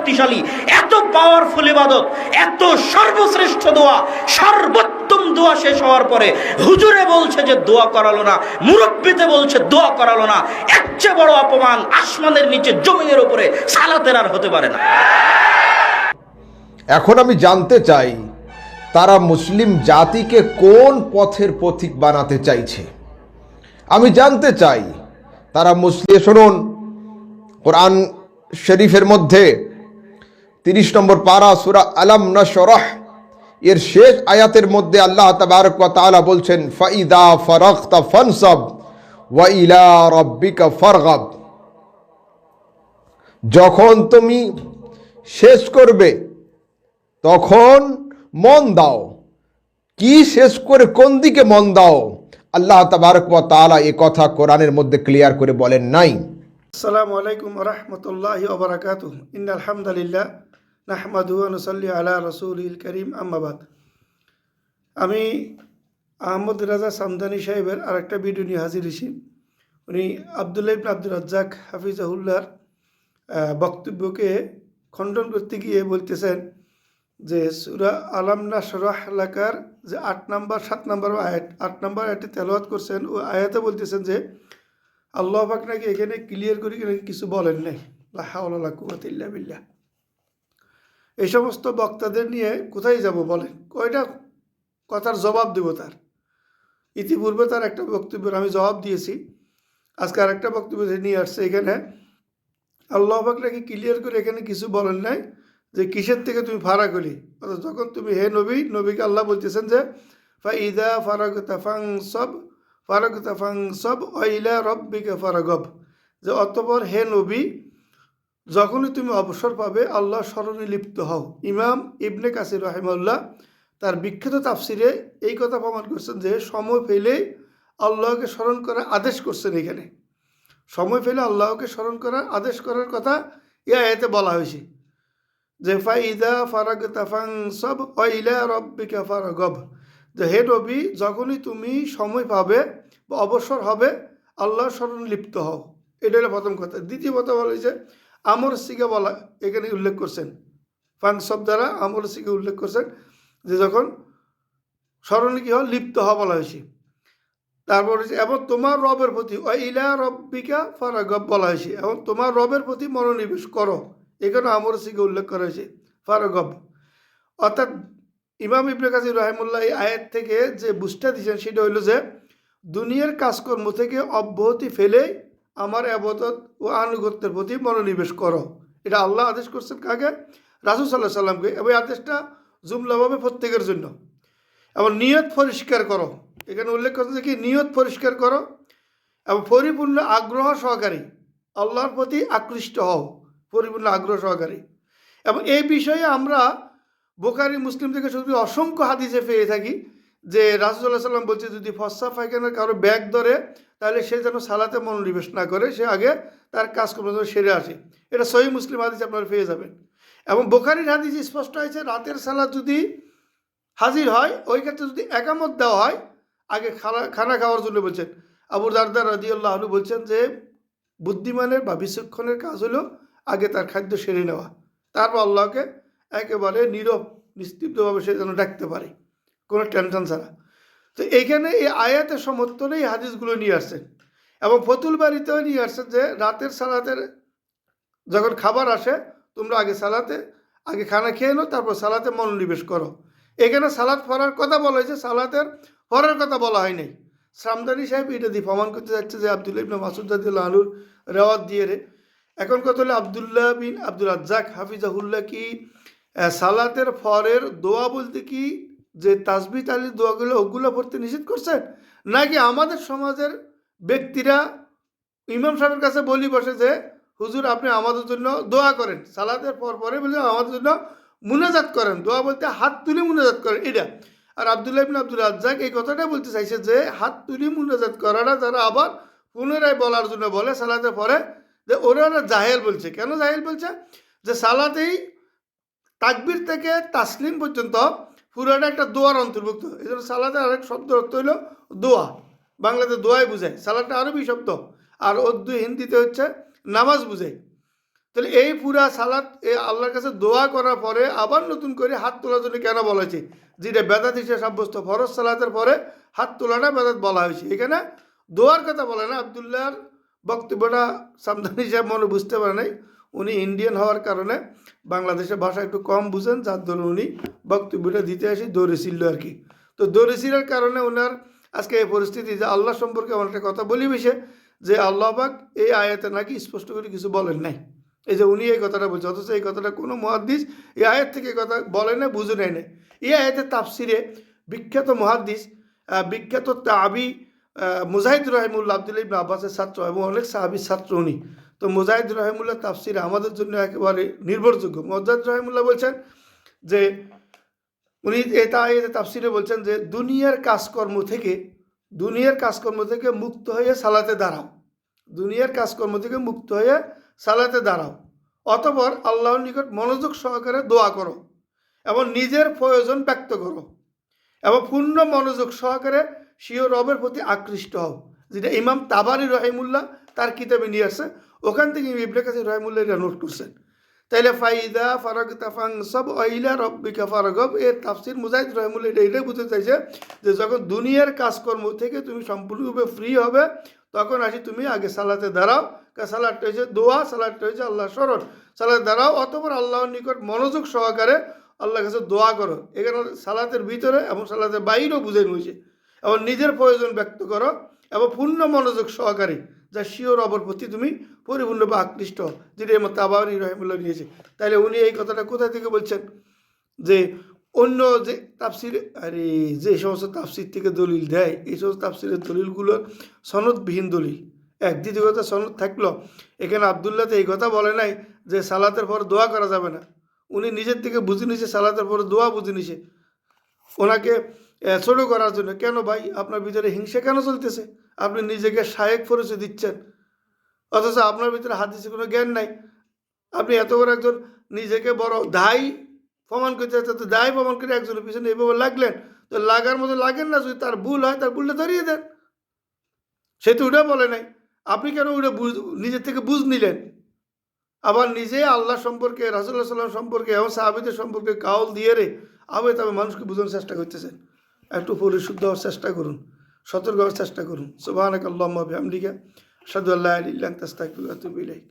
শক্তিশালী, এত পাওয়ারফুল ইবাদত, এত সর্বশ্রেষ্ঠ দোয়া, সর্বোত্তম দোয়া শেষ হওয়ার পরে হুজুরে বলছে যে দোয়া করালো না, মুরব্বিতে বলছে দোয়া করালো না, এর চেয়ে বড় অপমান আসমানের নিচে জমিনের উপরে সালাতের আর হতে পারে না। এখন আমি জানতে চাই, তারা মুসলিম জাতিকে কোন পথের পথিক বানাতে চাইছে? আমি জানতে চাই, তারা মুসলিম শুনুন, কোরআন শরীফের মধ্যে তিরিশ নম্বর পারা সুরা আলম নশরহ। এর শেষ আয়াতের মধ্যে আল্লাহ তাবারক তাআলা বলছেন, ফাইদা ফারাগতা ফানসাব ফারগাব। যখন তুমি শেষ করবে, তখন মন দাও। কি শেষ করে কোন দিকে মন দাও? আল্লাহ তাবারক তাআলা এ কথা কোরআনের মধ্যে ক্লিয়ার করে বলেন নাই। আসসালামু আলাইকুম রহমতুল্লাহি ওবরাকাতু ইন আলহামদুলিল্লাহ নাহমাদু নসল্লি আলা রসুল ইল করিম আম্মাবাদ আমি আহমদ রাজা সামদানি সাহেবের আরেকটা ভিডিও নিয়ে হাজির হয়েছি। উনি আবদুল্লাহ ইবনে আব্দুল রাজ্জাক হাফিজাহুল্লার বক্তব্যকে খণ্ডন করতে গিয়ে বলতেছেন যে সুরা আলামনা সরাহ এলাকার যে আট নাম্বার, সাত নাম্বার আয়াত, আট নাম্বার আয়াতে তেলাওয়াত করছেন, ও আয়াতে বলতেছেন যে আল্লাহ পাক নাকি এখানে ক্লিয়ার করে নাকি কিছু বলেন নাই। লাহাউল্লাহ কুয়াতিল্লা বিল্লাহ। এই সমস্ত বক্তাদের নিয়ে কোথায় যাব বলেন? কয়টা কথার জবাব দেব তার? ইতিপূর্বে তার একটা বক্তব্যের আমি জবাব দিয়েছি। আজকে আর একটা বক্তব্য নিয়ে আসছে এখানে। আল্লাহ পাক নাকি ক্লিয়ার করে এখানে কিছু বলেন নাই যে কিসের থেকে তুমি ফারাক হলি? অর্থাৎ যখন তুমি হে নবী, নবীকে আল্লাহ বলতেছেন যে ফা ইদা ফারাক তাফাং সব ফারাক তাফাং সব অইলা রব্বিকে ফারাগব। যে অতপর হে নবী যখনই তুমি অবসর পাবে আল্লাহ স্মরণে লিপ্ত হও। ইমাম ইবনে কাসির রাহিমাল্লাহ তার বিখ্যাত তাফসিরে এই কথা প্রমাণ করছেন যে, সময় পেলেই আল্লাহকে স্মরণ করার আদেশ করছেন এখানে। সময় ফেলে আল্লাহকে স্মরণ করার আদেশ করার কথা এ আয়াতে বলা হয়েছে। যে, ফাইদা ফারাগ তাফাং সব অইলা রব্বিকা ফারাগব। যে, হে নবী, যখনই তুমি সময় পাবে বা অবসর হবে, আল্লাহর স্মরণ লিপ্ত হও। এটা হলো প্রথম কথা। দ্বিতীয় কথা বলা হয়েছে আমর সিকে বলা এখানে উল্লেখ করছেন। ফাংসব দ্বারা আমর সিকে উল্লেখ করছেন যে যখন স্মরণে কী হয়, লিপ্ত হওয়া বলা হয়েছে। তারপর হচ্ছে, এবং তোমার রবের প্রতি ইলা রব্বিকা ফারাগব বলা হয়েছে। এবং তোমার রবের প্রতি মনোনিবেশ করো। এখানে আমর সিকে উল্লেখ করা হয়েছে, ফারাগব। অর্থাৎ ইমাম ইবনে কাসির রহমুল্লাহ এই আয়াত থেকে যে বুঝটা দিয়েছেন, সেটা হইল যে, দুনিয়ার কাজকর্ম থেকে অব্যাহতি ফেলে আমার আবাদত ও আনুগত্যের প্রতি মনোনিবেশ করো। এটা আল্লাহ আদেশ করছেন কাকে? রাসুল সাল্লাহ সাল্লামকে এবং আদেশটা জুমলাভাবে প্রত্যেকের জন্য। এবং নিয়ত পরিষ্কার করো। এখানে উল্লেখ করছে কি? নিয়ত পরিষ্কার করো এবং পরিপূর্ণ আগ্রহ সহকারী আল্লাহর প্রতি আকৃষ্ট হও। পরিপূর্ণ আগ্রহ সহকারী। এবং এই বিষয়ে আমরা বোকারি মুসলিম থেকে শুধু অসংখ্য হাদিসে পেয়ে থাকি। যে রাসুল্লাহ সাল্লাম বলছে, যদি ফসা ফাইখানের কারও ব্যাগ ধরে, তাহলে সে যেন সালাতে মনোনিবেশ না করে, সে আগে তার কাজকর্ম যেন সেরে আসে। এটা সহি মুসলিম হাদিস আপনারা পেয়ে যাবেন। এবং বোখারির হাদিস স্পষ্ট হয়েছে, রাতের সালাদ যদি হাজির হয়, ওই ক্ষেত্রে যদি একামত দেওয়া হয়, আগে খানা খানা খাওয়ার জন্য বলছেন। আবু দারদার রাজিউল্লাহ আলু বলছেন যে, বুদ্ধিমানের বা বিচক্ষণের কাজ হলো আগে তার খাদ্য সেরে নেওয়া। তারপর আল্লাহকে একেবারে নীরব, নিস্তব্ধভাবে সে যেন ডাকতে পারে। কোনো টেনশন ছাড়া। তো এইখানে এই আয়াতের সমর্থনে এই হাদিসগুলো নিয়ে আসছেন। এবং ফতুল বাড়িতেও নিয়ে আসছেন যে রাতের সালাতের যখন খাবার আসে, তোমরা আগে সালাতে, আগে খানা খেয়ে নাও, তারপর সালাতে মনোনিবেশ করো। এখানে সালাদ ফরার কথা বলা হয়েছে, সালাতের পড়ার কথা বলা হয় নাই। সামদানি সাহেব এটা দিয়ে প্রমাণ করতে যাচ্ছে যে আবদুল্লাহ ইবনে মাসুদ্দাদুল্লাহ আলুর রেওয়াত দিয়ে রে। এখন কথা হলো আবদুল্লাহ বিন আব্দুল রাজ্জাক হাফিজাহুল্লাহ কি সালাতের ফরের দোয়া বলতে কি যে তাসবি তালির দোয়াগুলো, ওগুলো পড়তে নিষেধ করছেন? নাকি আমাদের সমাজের ব্যক্তিরা ইমাম সাহেবের কাছে বলি বসে যে, হুজুর, আপনি আমাদের জন্য দোয়া করেন। সালাদের পর পরে বলে, আমাদের জন্য মুনাজাত করেন। দোয়া বলতে হাত তুলে মুনাজাত করেন, এটা। আর আবদুল্লাহ ইবিন আব্দুল রাজ্জাক এই কথাটা বলতে চাইছে যে, হাত তুলি মুনাজাত করাটা যারা আবার পুনরায় বলার জন্য বলে সালাতের পরে, যে ওরা জাহেল বলছে। কেন জাহেল বলছে? যে সালাতেই তাকবির থেকে তাসলিম পর্যন্ত পুরোটা একটা দোয়ার অন্তর্ভুক্ত। এই জন্য সালাতে আরেক শব্দ অর্থ হইল দোয়া। বাংলাতে দোয়াই বুঝায় সালাদটা আরবি শব্দ। আর উর্দু হিন্দিতে হচ্ছে নামাজ বুঝায়। তাহলে এই পুরা সালাদ এই আল্লাহর কাছে দোয়া করার পরে আবার নতুন করে হাত তোলার জন্য কেন বলা হয়েছে? যেটা বেদাত হিসেবে সাব্যস্ত, ফরজ সালাতের পরে হাত তোলাটা বেদাত বলা হয়েছে। এখানে দোয়ার কথা বলে না, আবদুল্লাহর বক্তব্যটা সামদানি সাহেব মনে বুঝতে পারে নাই। উনি ইন্ডিয়ান হওয়ার কারণে বাংলাদেশের ভাষা একটু কম বুঝেন, যার দরুন উনি বক্তব্যটা দিতে আসি দৌড়েছিল আর কি। তো দৌড়েছিলার কারণে ওনার আজকে এই পরিস্থিতি যে আল্লাহ সম্পর্কে আমার একটা কথা বলি বেশে যে আল্লাহ পাক এই আয়াতে নাকি স্পষ্ট করে কিছু বলেন নাই। এই যে উনি এই কথাটা বলছে, অথচ এই কথাটা কোনো মহাদ্দিস এই আয়াত থেকে কথা বলে না বুঝে নেয় না এই আয়াতের তাফসিরে বিখ্যাত মহাদ্দিস বিখ্যাত তাবি মুজাহিদ রহিমুল্লাহ আবদুল্লাহ আব্বাসের ছাত্র এবং অনেক সাহাবির ছাত্র উনি। তো মুজাহিদ রহিমুল্লাহ তাফসিরে আমাদের জন্য একেবারে নির্ভরযোগ্য। মুজাহিদ রহিমুল্লাহ বলছেন যে, উনি এটা তাফসিরে বলছেন যে, দুনিয়ার কাজকর্ম থেকে, দুনিয়ার কাজকর্ম থেকে মুক্ত হয়ে সালাতে দাঁড়াও। দুনিয়ার কাজকর্ম থেকে মুক্ত হয়ে সালাতে দাঁড়াও। অতপর আল্লাহর নিকট মনোযোগ সহকারে দোয়া করো এবং নিজের প্রয়োজন ব্যক্ত করো এবং পূর্ণ মনোযোগ সহকারে সিও রবের প্রতি আকৃষ্ট হও। যেটা ইমাম তাবারি রহিমুল্লাহ তার কিতাবে নিয়ে আসছে। ওখান থেকে ইবনে কাছে রহিমুল্লাহ নোট করছেন। তাইলে ফাইদা, ফারক, তাফাং সব অইলা রব্বিকা ফারগব। এর তাফসির মুজাহিদ রহমুল্লাহ এটা এটাই বুঝতে চাইছে যে যখন দুনিয়ার কাজকর্ম থেকে তুমি সম্পূর্ণরূপে ফ্রি হবে, তখন আসি তুমি আগে সালাতে দাঁড়াও। সালাদটা হয়েছে দোয়া, সালাদটা হয়েছে আল্লাহ স্মরণ। সালাদ দাঁড়াও, অতপর আল্লাহর নিকট মনোযোগ সহকারে আল্লাহর কাছে দোয়া করো। এখানে সালাতের ভিতরে এবং সালাতের বাইরেও বুঝে নিয়েছে এবং নিজের প্রয়োজন ব্যক্ত করো এবং পূর্ণ মনোযোগ সহকারে যা শিওর অবর প্রতি তুমি পরিপূর্ণভাবে আকৃষ্ট হও, যেটা এমন তাবারি রহমুল্লাহ নিয়েছে তাহলে উনি এই কথাটা কোথা থেকে বলছেন? যে অন্য যে তাফসির আরে যে সমস্ত তাফসির থেকে দলিল দেয় এই সমস্ত তাফসিরের দলিলগুলো সনদবিহীন দলিল। এক দ্বিতীয় কথা সনদ থাকল। এখানে আবদুল্লাতে এই কথা বলে নাই যে সালাতের পর দোয়া করা যাবে না। উনি নিজের থেকে বুঝে নিছে সালাতের পর দোয়া বুঝে নিছে। ওনাকে ছোট করার জন্য কেন ভাই আপনার ভিতরে হিংসা কেন চলতেছে? আপনি নিজেকে শায়েক পরিচয় দিচ্ছেন। অথচ আপনার ভিতরে হাদিসে কোনো জ্ঞান নাই। আপনি এত বড় একজন নিজেকে বড় দায়ী প্রমাণ করতে তো দায়ী প্রমাণ করে একজনের পিছনে এভাবে লাগলেন, তো লাগার মতো লাগেন না যদি তার ভুল হয়, তার ভুলটা ধরিয়ে দেন। সে তো ওটা বলে নাই। আপনি কেন ওটা বুঝ নিজের থেকে বুঝ নিলেন? আবার নিজে আল্লাহ সম্পর্কে রাসুল্লাহ সাল্লাম সম্পর্কে এবং সাহাবিদের সম্পর্কে কাউল দিয়ে রে, আবার তবে মানুষকে বোঝানোর চেষ্টা করতেছেন। একটু পরিশুদ্ধ হওয়ার চেষ্টা করুন। সতর্ক হওয়ার চেষ্টা করুন। সুবাহ আল্লাহ বিহামদিকা সাদু আল্লাহ তাস্তাকুল্লাহ তুবিলাইক